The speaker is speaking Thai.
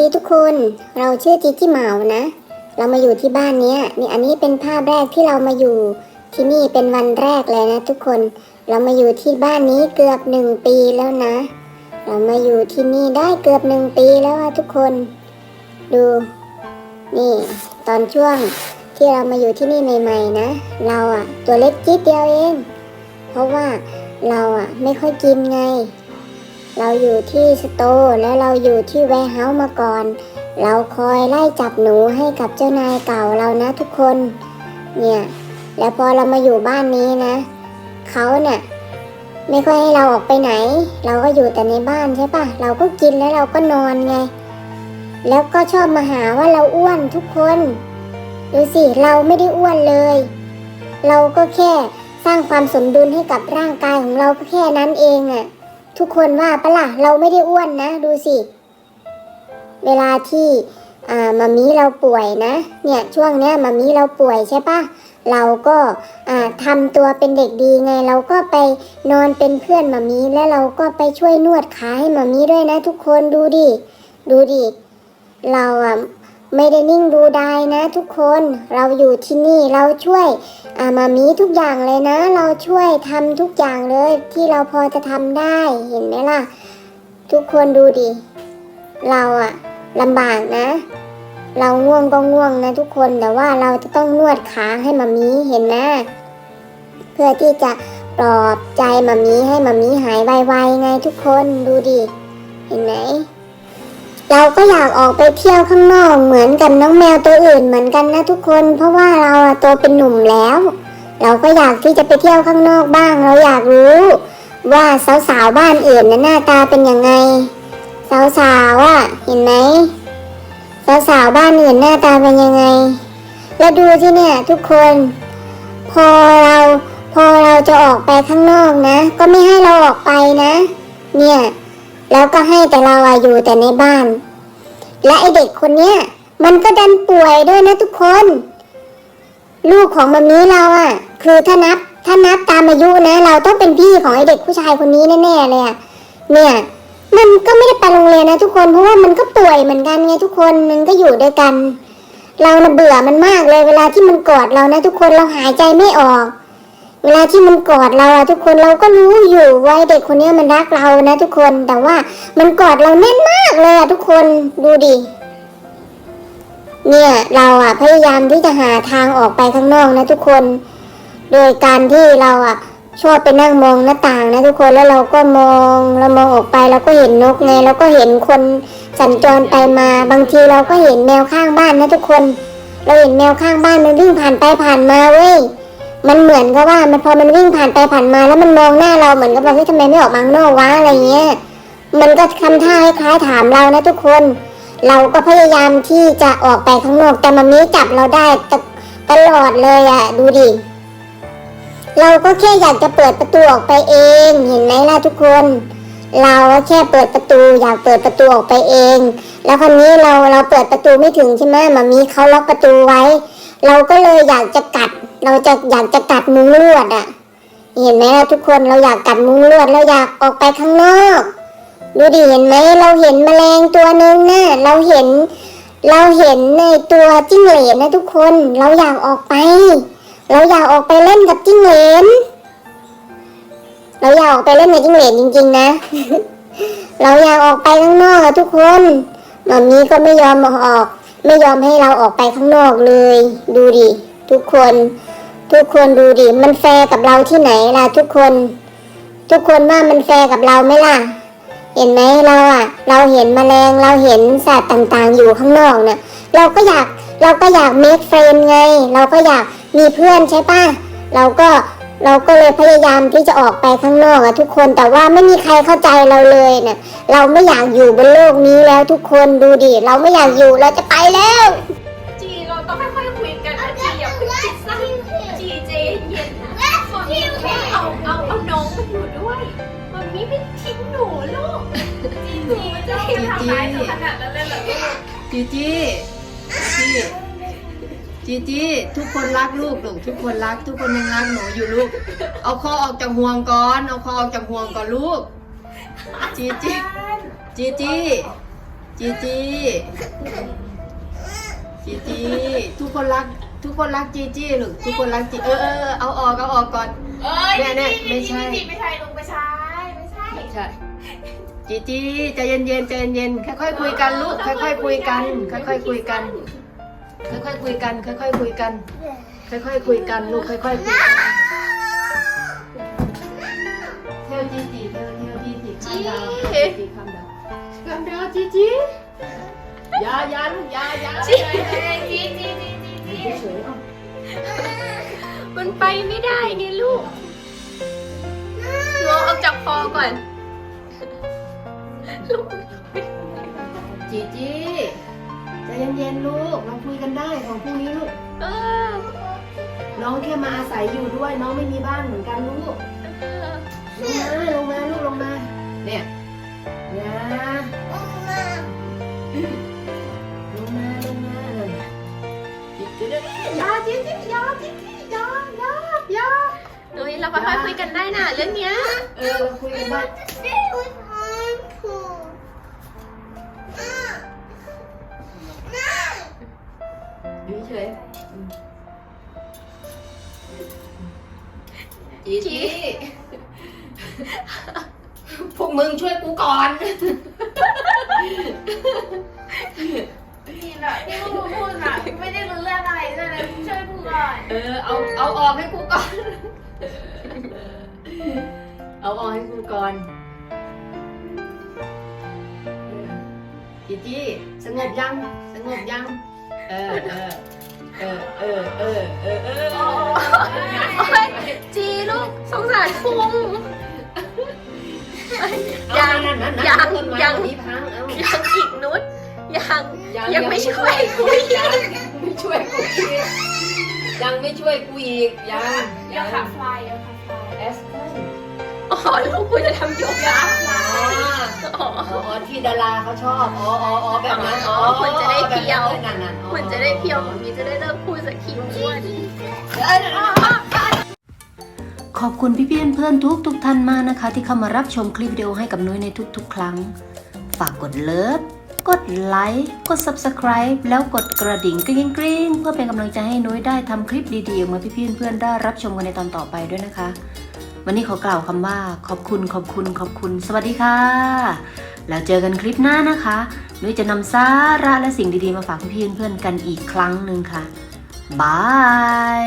ดีทุกคน เราชื่อจิจิเหมานะ เรามาอยู่ที่บ้านนี้นี่อันนี้เป็นภาพแรกที่เรามาอยู่ที่นี่เป็นวันแรกเลยนะทุกคน เรามาอยู่ที่บ้านนี้เกือบหนึ่งปีแล้วนะ เรามาอยู่ที่นี่ได้เกือบหนึ่งปีแล้วทุกคน ดู นี่ ตอนช่วงที่เรามาอยู่ที่นี่ใหม่ๆนะ เราอะตัวเล็กจิ๊ดเดียวเอง เพราะว่าเราอะไม่ค่อยกินไง เราอยู่ที่สโตและเราอยู่ที่แวร์เฮาส์มาก่อน เราคอยไล่จับหนูให้กับเจ้านายเก่าเรานะทุกคน เนี่ย แล้วพอเรามาอยู่บ้านนี้นะ เขาเนี่ยไม่ค่อยให้เราออกไปไหน เราก็อยู่แต่ในบ้านใช่ปะเราก็กินแล้วเราก็นอนไง แล้วก็ชอบมาหาว่าเราอ้วนทุกคนดูสิเราไม่ได้อ้วนเลย เราก็แค่สร้างความสมดุลให้กับร่างกายของเราก็แค่นั้นเองอะ ทุกคนว่าปะล่ะเราไม่ได้อ้วนนะ ดูสิ เวลาที่มามีเราป่วยนะ เนี่ยช่วงเนี้ยมามีเราป่วยใช่ปะเราก็อ่าทำตัวเป็นเด็กดีไง เราก็ไปนอนเป็นเพื่อนมามีแล้วเราก็ไปช่วยนวดขาให้มามีด้วยนะ ทุกคนดูดิดูดิเราอะ ไม่ได้นิ่งดูดายนะทุกคนเราอยู่ที่นี่เราช่วยอามามีทุกอย่างเลยนะ เราช่วยทำทุกอย่างเลยที่เราพอจะทำได้เห็นไหมล่ะ ทุกคนดูดิ เราอะลำบากนะ เราง่วงก็ง่วงนะทุกคนแต่ว่าเราจะต้องนวดขาให้มามีเห็นนะ เพื่อที่จะปลอบใจมามีให้มามีหายไวๆไงทุกคนดูดิ เห็นไหม เราก็อยากออกไปเที่ยวข้างนอกเหมือนกับน้องแมวตัวอื่นเหมือนกันนะทุกคน เพราะว่าเราอะโตเป็นหนุ่มแล้ว เราก็อยากที่จะไปเที่ยวข้างนอกบ้าง เราอยากรู้ ว่าสาวๆบ้านอื่นนะหน้าตาเป็นยังไง สาวๆอะเห็นไหมสาวๆบ้านอื่นหน้าตาเป็นยังไง แล้วดูที่เนี่ยทุกคน พอเราพอเราจะออกไปข้างนอกนะ ก็ไม่ให้เราออกไปนะ เนี่ย แล้วก็ให้แต่เราอะอยู่แต่ในบ้าน และไอเด็กคนเนี้ยมันก็ดันป่วยด้วยนะทุกคน ลูกของมัมมี่เราอะคือถ้านับถ้านับตามอายุนะ เราต้องเป็นพี่ของไอเด็กผู้ชายคนนี้แน่ๆเลยอะเนี่ยมันก็ไม่ได้ไปโรงเรียนนะทุกคนเพราะว่ามันก็ป่วยเหมือนกันไงทุกคนมันก็อยู่ด้วยกัน เราน่ะเบื่อมันมากเลยเวลาที่มันกอดเรานะทุกคนเราหายใจไม่ออก เวลาที่มันกอดเราอะทุกคนเราก็รู้อยู่ว่าไอ้เด็กคนนี้มันรักเรานะ ทุกคนแต่ว่ามันกอดเราแน่นมากเลยอะทุกคนดูดิเนี่ยเราอะพยายามที่จะหาทางออกไปข้างนอกนะ ทุกคน โดยการที่เราอะชอบไปนั่งมองหน้าต่างนะทุกคนแล้วเราก็มองเรามองออกไปเราก็เห็นนกไงเราก็เห็นคนสัญจรไปมาบางทีเราก็เห็นแมวข้างบ้านนะทุกคน เราเห็นแมวข้างบ้านมันวิ่งผ่านไปผ่านมาเว้ย มันเหมือนกับว่ามันพอมันวิ่งผ่านไปผ่านมาแล้วมันมองหน้าเราเหมือนกับว่าเฮ้ยทำไมไม่ออกมาข้างนอกวะอะไรเงี้ย มันก็ทำท่าคล้ายๆถามเรานะทุกคน เราก็พยายามที่จะออกไปข้างนอก แต่มันนี้จับเราได้ตตลอดเลยอะดูดิเราก็แค่อยากจะเปิดประตูออกไปเองเห็นไหมล่ะทุกคน เราแค่เปิดประตูอยากเปิดประตูออกไปเอง แล้วคราวนี้เราเราเปิดประตูไม่ถึงใช่ไหมมามีเขาล็อกประตูไว้ เราก็เลยอยากจะกัด เราจะอยากจะกัดมุ้งลวดอะ่ะ เห็นไหมล่ะทุกคนเราอยากกัดมุ้งลวดเราอยากออกไปข้างนอก ดูดิเห็นไหมเราเห็นแมลงตัวหนึ่งนะเราเห็น เราเห็นในตัวจิ้งเหลนนะทุกคนเราอยากออกไป เราอยากออกไปเล่นกับจิ้งเหลนเราอยากออกไปเล่นกับจิ้งเหลนจริง ๆ นะ เราอยากออกไปข้างนอกอะทุกคนมัมมี่ก็ไม่ยอมออก ไม่ยอมให้เราออกไปข้างนอกเลย ดูดิทุกคน ทุกคนดูดิ มันแฟร์กับเราที่ไหนล่ะทุกคน ทุกคนว่ามันแฟร์กับเราไหมล่ะ เห็นไหมเราอะเราเห็นแมลงเราเห็นสัตว์ต่างๆ อยู่ข้างนอกเนี่ยเราก็อยากเราก็อยากเมคเฟรนไง เราก็อยากมีเพื่อนใช่ปะเราก็เราก็เลยพยายามที่จะออกไปข้างนอกอะทุกคนแต่ว่าไม่มีใครเข้าใจเราเลยเนี่ยเราไม่อยากอยู่บนโลกนี้แล้วทุกคนดูดิ เราไม่อยากอยู่เราจะไปแล้ว จีจีจีจีจีทุกคนรักลูกลูกทุกคนรัก ทุกคนยังรักหนูอยู่ลูก เอาคอออกจากห่วงก่อน เอาคอออกจากห่วงก่อนลูก จีจีจีจีจีจีจีจีทุกคนรัก ทุกคนรักจีจีลูกทุกคนรักจีเออเออเออเอาออกเอาออกก่อนเอ้ยเนี่ยเนี่ยไม่ใช่ไม่ใช่ลุงไม่ใช่ไม่ใช่ใช่ จีจีใจเย็นเย็นใจเย็นๆค่อยๆคุยกันลูกค่อยๆคุยกัน ค่อยๆคุยกัน ค่อยๆคุยกัน ค่อยๆคุยกัน ค่อยๆคุยกันลูกค่อยๆคุยกันเทลจีจีเทลเทลจีจีข้ามดาวจีจีข้ามดาวข้ามดาวจีจีอยาอยาลูกอยาอยาจีจีจีจีจีจีเฉยๆเอามันไปไม่ได้ไงลูกงอออกจากคอก่อน ลูกจีจีใจเย็นๆลูกเราคุยกันได้ของพรุ่งนี้ลูกเออน้องแค่มาอาศัยอยู่ด้วย น้องไม่มีบ้านเหมือนกันลูกเออลงมาลงมาลูกลงมาเนี่ยอย่าลงมาลงมาจิตจิตอยาจิตจิตอยาจิตจิตอยาอยาอยาเฮ้ยเราค่อยๆคุยกันได้นะเรื่องเนี้ยเออเราคุยกันได้ ยู่เฉยอืมจีจีพวกมึงช่วยกูก่อนนี่แหละที่ลูกพูดน่ะไม่ได้รู้เรื่องอะไรเลยนะช่วยพูดก่อน เออ เอา เอาออกให้กูก่อน เอาออกให้กูก่อนเออจีจี้สงบยัง สงบยัง เออ เออ เออเออเออเออเออโอ๊ยจีลูกสงสารพุงยังยังมีพังเอายังอีกนุชยังยังไม่ช่วยกูอีกยังไม่ช่วยกูอีกยังไม่ช่วยกูอีกยังยังขับไฟยังขับไฟเอสเตอร์ อ๋อลูกคุณจะทำโยคะอ๋อ อ๋อที่ดาราเขาชอบ อ๋ออ๋ออ๋อแบบนั้นอ๋อคนจะได้เพียว แบบนั้นอ๋อคุณจะได้เพียวมีจะได้เลิกพูดสักทีอ้วนเอ้ยเดี๋ยวๆขอบคุณพี่เพี่อนเพื่อนทุกทุกท่านมากนะคะ ที่เข้ามารับชมคลิปวิดีโอให้กับนุ้ยในทุกๆ ครั้ง ฝากกดเลิฟ กดไลค์ กด subscribe แล้วกดกระดิ่งกริ๊งกริ๊งเพื่อเป็นกำลังใจให้นุ้ยได้ทำคลิปดีๆออกมาพี่เพี่อนเพื่อนได้รับชมกันในตอนต่อไปด้วยนะคะ วันนี้ขอกล่าวคำว่าขอบคุณขอบคุณขอบคุณ สวัสดีค่ะ แล้วเจอกันคลิปหน้านะคะนุ้ยจะนำสาระและสิ่งดีๆมาฝากพี่เพื่อนๆกันอีกครั้งหนึ่งค่ะบาย